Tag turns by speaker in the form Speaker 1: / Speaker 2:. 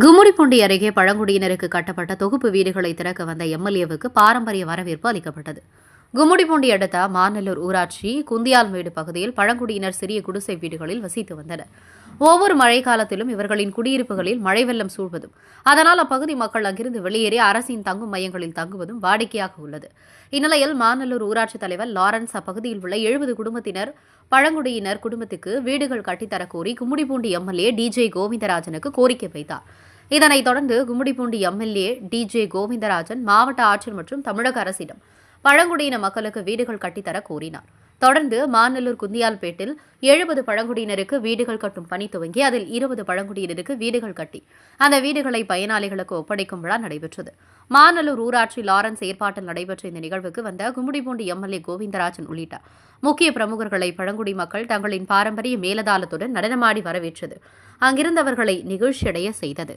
Speaker 1: கும்முடிப்பூண்டி அருகே பழங்குடியினருக்கு கட்டப்பட்ட தொகுப்பு வீடுகளை திறக்க வந்த எம்எல்ஏவுக்கு பாரம்பரிய வரவேற்பு அளிக்கப்பட்டது. கும்முடிப்பூண்டி அடுத்த மாநல்லூர் ஊராட்சி குந்தியால்மேடு பகுதியில் பழங்குடியினர் சிறிய குடிசை வீடுகளில் வசித்து வந்தனர். ஒவ்வொரு மழை காலத்திலும் இவர்களின் குடியிருப்புகளில் மழை வெள்ளம் சூழ்வதும் அதனால் அப்பகுதி மக்கள் அங்கிருந்து வெளியேறி அரசின் தங்கும் மையங்களில் தங்குவதும் வாடிக்கையாக உள்ளது. இந்நிலையில் மாநல்லூர் ஊராட்சி தலைவர் லாரன்ஸ் அப்பகுதியில் உள்ள எழுபது குடும்பத்தினர் பழங்குடியினர் குடும்பத்துக்கு வீடுகள் கட்டித்தர கோரி கும்முடிபூண்டி எம்எல்ஏ டிஜே கோவிந்தராஜனுக்கு கோரிக்கை வைத்தார். இதனைத் தொடர்ந்து கும்முடிபூண்டி எம்எல்ஏ டிஜே கோவிந்தராஜன் மாவட்ட ஆட்சியர் மற்றும் தமிழக அரசிடம் பழங்குடியின மக்களுக்கு வீடுகள் கட்டித்தர கோரினார். தொடர்ந்து மாநல்லூர் குந்தியால்பேட்டில் எழுபது பழங்குடியினருக்கு வீடுகள் கட்டும் பணி துவங்கி அதில் இருபது பழங்குடியினருக்கு வீடுகள் கட்டி அந்த வீடுகளை பயனாளிகளுக்கு ஒப்படைக்கும் விழா நடைபெற்றது. மாநல்லூர் ஊராட்சி லாரன்ஸ் ஏற்பாட்டில் நடைபெற்ற இந்த நிகழ்வுக்கு வந்த கும்மிடிப்பூண்டி எம்எல்ஏ கோவிந்தராஜன் உள்ளிட்ட முக்கிய பிரமுகர்களை பழங்குடி மக்கள் தங்களின் பாரம்பரிய மேலதாளத்துடன் நடனமாடி வரவேற்றது. அங்கிருந்தவர்களை நிகழ்ச்சியடைய செய்தது.